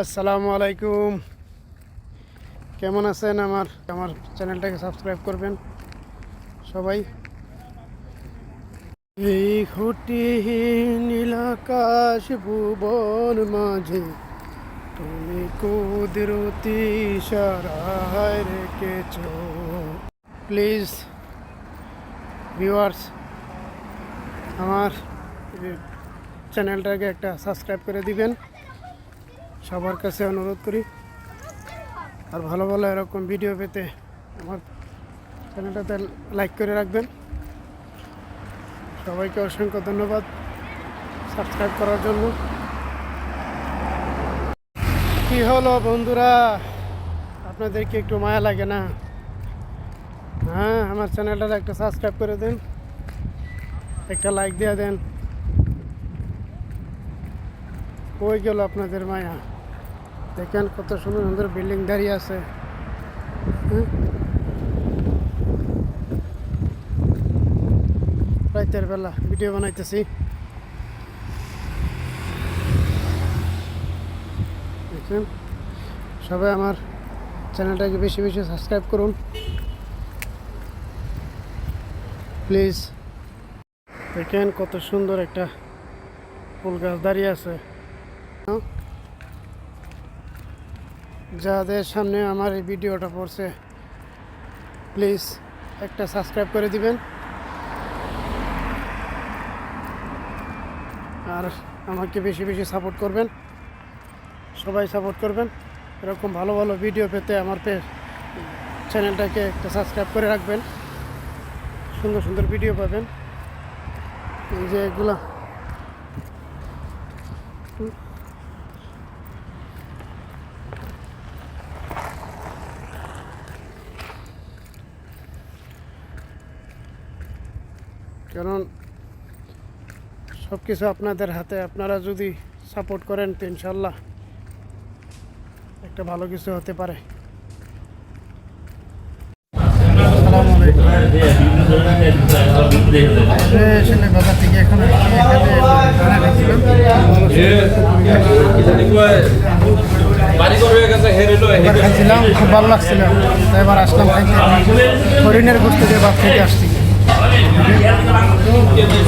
আসসালামু আলাইকুম। কেমন আছেন আমার আমার চ্যানেলটাকে সাবস্ক্রাইব করবেন সবাই? এই খুঁটি নীলাকাশ ভুবন মাঝে তুমি কুদরতি সারায় রেখেছ। প্লিজ, ভিউয়ার্স, আমার চ্যানেলটাকে একটা সাবস্ক্রাইব করে দিবেন। সবার কাছে অনুরোধ করি। আর ভালো ভালো এরকম ভিডিও পেতে আমার চ্যানেলটাতে লাইক করে রাখবেন। সবাইকে অসংখ্য ধন্যবাদ সাবস্ক্রাইব করার জন্য। কি হলো বন্ধুরা? আপনাদেরকে একটু মায়া লাগে না? হ্যাঁ আমার চ্যানেলটা একটা সাবস্ক্রাইব করে দেন, একটা লাইক দিয়ে দেন। কই গেল আপনাদের মায়া। দেখেন কত সুন্দর সুন্দর বিল্ডিং দাঁড়িয়ে আছে? রাতের বেলা ভিডিও বানাইতেছি দেখেন, সবাই আমার চ্যানেলটাকে বেশি বেশি সাবস্ক্রাইব করুন প্লিজ দেখেন কত সুন্দর একটা ফুল গাছ দাঁড়িয়ে আছে হ্যাঁ? যাদের সামনে আমার এই ভিডিওটা পড়ছে প্লিজ একটা সাবস্ক্রাইব করে দিবেন। আর আমাকে বেশি বেশি সাপোর্ট করবেন। সবাই সাপোর্ট করবেন। এরকম ভালো ভালো ভিডিও পেতে আমার পে চ্যানেলটাকে একটা সাবস্ক্রাইব করে রাখবেন। সুন্দর সুন্দর ভিডিও পাবেন। এই যে এগুলা কারণ সব কিছু আপনাদের হাতে। আপনারা যদি সাপোর্ট করেন তো ইনশাল্লাহ একটা ভালো কিছু হতে পারে। আসলে বাজার থেকে এখন খাইছিলাম খুব ভালো লাগছিল। এবার আসলাম খাইতে। হরিণের গোষ্ঠ দিয়ে ভাত খেতে আসছি।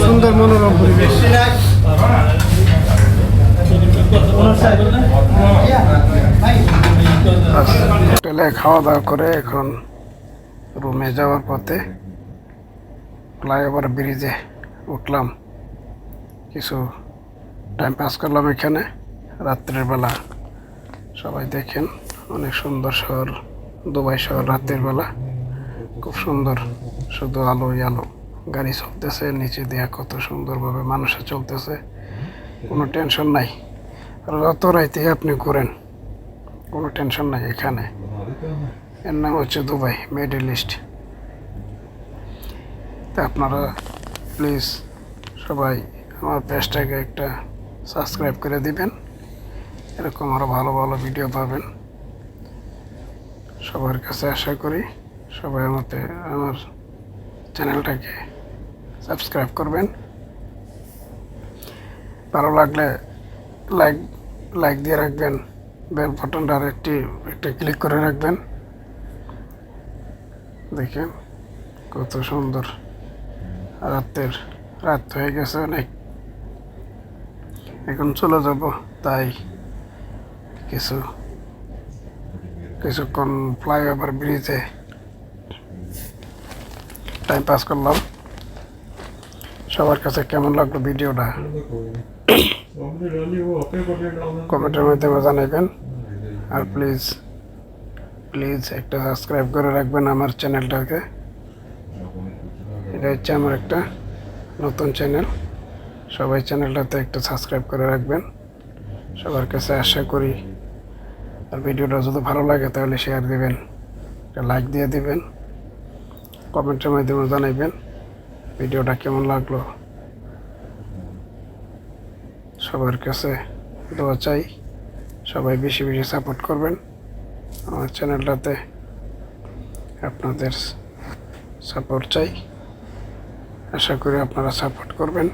সুন্দর মনোরম পরিবেশ। হোটেলে খাওয়া দাওয়া করে এখন রুমে যাওয়ার পথে ফ্লাইওভার ব্রিজে উঠলাম। কিছু টাইম পাস করলাম এখানে। রাত্রের বেলা সবাই দেখেন, অনেক সুন্দর শহর, দুবাই শহর রাতের বেলা। খুব সুন্দর, শুধু আলোই আলো। গাড়ি চলতেছে, নিচে দেয়া কত সুন্দরভাবে মানুষে চলতেছে, কোনো টেনশন নাই। আর যত রাইতে আপনি ঘুরেন, কোনো টেনশন নাই এখানে। এর নাম হচ্ছে দুবাই মিডল ইস্ট তা আপনারা প্লিজ সবাই আমার পেজটাকে একটা সাবস্ক্রাইব করে দিবেন, এরকম আরও ভালো ভালো ভিডিও পাবেন। সবার কাছে আশা করি সবাই আমাকে আমার চ্যানেলটাকে সাবস্ক্রাইব করবেন। ভালো লাগলে লাইক লাইক দিয়ে রাখবেন। বেল বাটনটার একটি, একটা ক্লিক করে রাখবেন। দেখেন কত সুন্দর রাতের, রাত হয়ে গেছে অনেক। এখন চলে যাব, তাই কিছু, কিছুক্ষণ ফ্লাইওভার ব্রিজে। টাইম পাস করলাম। সবার কাছে কেমন লাগল ভিডিওটা? কমেন্টের মাধ্যমে জানাবেন। আর প্লিজ প্লিজ একটা সাবস্ক্রাইব করে রাখবেন আমার চ্যানেলটাকে। এটা হচ্ছে আমার একটা নতুন চ্যানেল। সবাই চ্যানেলটাতে একটা সাবস্ক্রাইব করে রাখবেন। সবার কাছে আশা করি। আর ভিডিওটা যদি ভালো লাগে তাহলে শেয়ার দিবেন। একটা লাইক দিয়ে দেবেন। কমেন্টের মাধ্যমে জানাইবেন ভিডিওটা কেমন লাগল? সবার কাছে দোয়া চাই, সবাই বেশি বেশি সাপোর্ট করবেন। আমার চ্যানেলটাতে আপনাদের সাপোর্ট চাই। আশা করি আপনারা সাপোর্ট করবেন।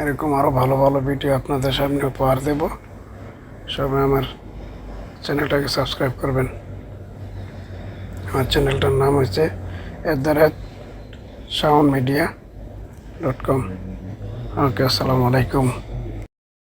এরকম আরও ভালো ভালো ভিডিও আপনাদের সামনে উপহার দেব। সবাই আমার চ্যানেলটাকে সাবস্ক্রাইব করবেন। আমার চ্যানেলটার নাম হচ্ছে at the rate sound media dot com okay আসসালামু আলাইকুম